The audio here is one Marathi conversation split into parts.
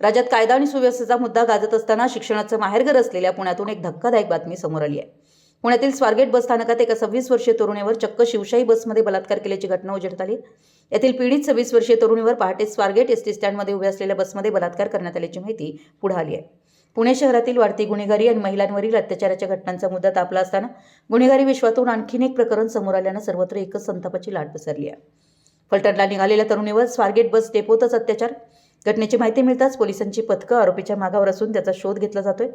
राज्यात कायदा आणि सुव्यवस्थेचा मुद्दा गाजत असताना शिक्षणाचं माहेरघर असलेल्या पुण्यातून एक धक्कादायक बातमी समोर आली आहे. पुण्यातील स्वारगेट बस स्थानकात एका सव्वीस वर्षीय तरुणीवर चक्क शिवशाही बसमध्ये बलात्कार केल्याची घटना उजेडत आली. यातील पीडित सव्वीस वर्षीय तरुणीवर पहाटे स्वारगेट एस टी स्टँडमध्ये उभ्या असलेल्या बसमध्ये बलात्कार करण्यात आल्याची माहिती पुढे आली आहे. पुणे शहरातील वाढती गुन्हेगारी आणि महिलांवरील अत्याचाराच्या घटनांचा मुद्दा तापला असताना गुन्हेगारी विश्वातून आणखीन एक प्रकरण समोर आल्यानं सर्वत्र एकच संतापाची लाट पसरली आहे. फलटणला निघालेल्या तरुणीवर स्वारगेट बस डेपोतच अत्याचार घटनेची माहिती मिळताच पोलिसांची पथकं आरोपीच्या मागावर असून त्याचा शोध घेतला जातोय.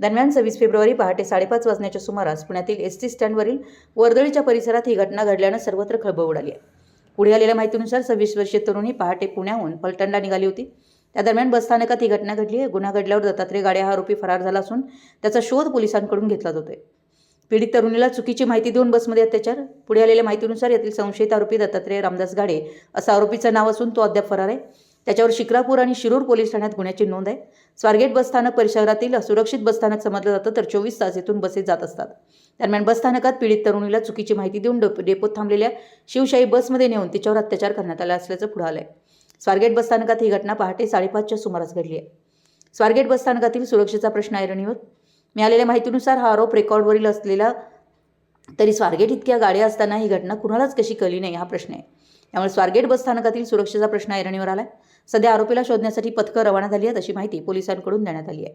दरम्यान सव्वीस फेब्रुवारी पहाटे साडेपाच वाजण्याच्या सुमारास पुण्यातील एस टी स्टँडवरील वर्दळीच्या परिसरात ही घटना घडल्यानं सर्वत्र खळबळ उडाली आहे. पुढे आलेल्या माहितीनुसार सव्वीस वर्षीय तरुणी पहाटे पुण्याहून पलटणला निघाली होती. त्या दरम्यान बसस्थानकात ही घटना घडली आहे. गुन्हा घडल्यावर दत्तात्रय गाड्या हा आरोपी फरार झाला असून त्याचा शोध पोलिसांकडून घेतला जातोय. पीडित तरुणीला चुकीची माहिती देऊन बसमध्ये अत्याचार? पुढे आलेल्या माहितीनुसार यातील संशयित आरोपी दत्तात्रय रामदास गाडे असं आरोपीचं नाव असून तो अद्याप फरार आहे. त्याच्यावर शिक्रापूर आणि शिरूर पोलीस ठाण्यात गुन्ह्याची नोंद आहे. स्वारगेट बसस्थानक परिसरातील असुरक्षित बसस्थानक समजलं जातं तर चोवीस तास येथून बसेस जात असतात. दरम्यान बसस्थानकात पीडित तरुणीला चुकीची माहिती देऊन डेप- डेपोत थांबलेल्या शिवशाही बसमध्ये नेऊन तिच्यावर अत्याचार करण्यात आला असल्याचं पुढं आलं आहे स्वारगेट बसस्थानकात ही घटना पहाटे साडेपाचच्या सुमारास घडली आहे. स्वारगेट बसस्थानकातील सुरक्षेचा प्रश्न ऐरणीवर मिळालेल्या माहितीनुसार हा आरोप रेकॉर्डवरील असलेला तरी स्वारगेट इतक्या गाड्या असताना ही घटना कुणालाच कशी कळली नाही हा प्रश्न आहे. त्यामुळे स्वारगेट बसस्थानकातील सुरक्षेचा प्रश्न ऐरणीवर आला सध्या आरोपीला शोधण्यासाठी पथकं रवाना झाली आहेत अशी माहिती पोलिसांकडून देण्यात आली आहे.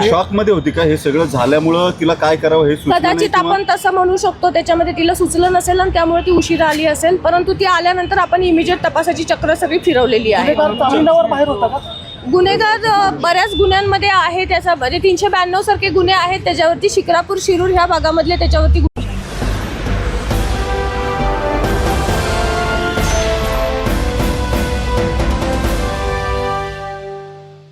शॉकमध्ये होती का? हे सगळं झाल्यामुळं तिला काय करावं हे सुचलं नाही कदाचित किंवा- आपण तसं म्हणू शकतो त्याच्यामध्ये तिला सुचलं नसेल आणि त्यामुळे ती उशिरा आली असेल. परंतु ती आल्यानंतर आपण इमिजिएट तपासाची चक्र सगळी फिरवलेली आहे. जामिनावर बाहेर होता का? गुन्हेगार अ, बऱ्याच गुन्ह्यांमध्ये आहे त्याचा म्हणजे तीनशे ब्याण्णव सारखे गुन्हे आहेत त्याच्यावरती शिक्रापूर शिरूर ह्या भागामधले त्याच्यावरती गुन्हे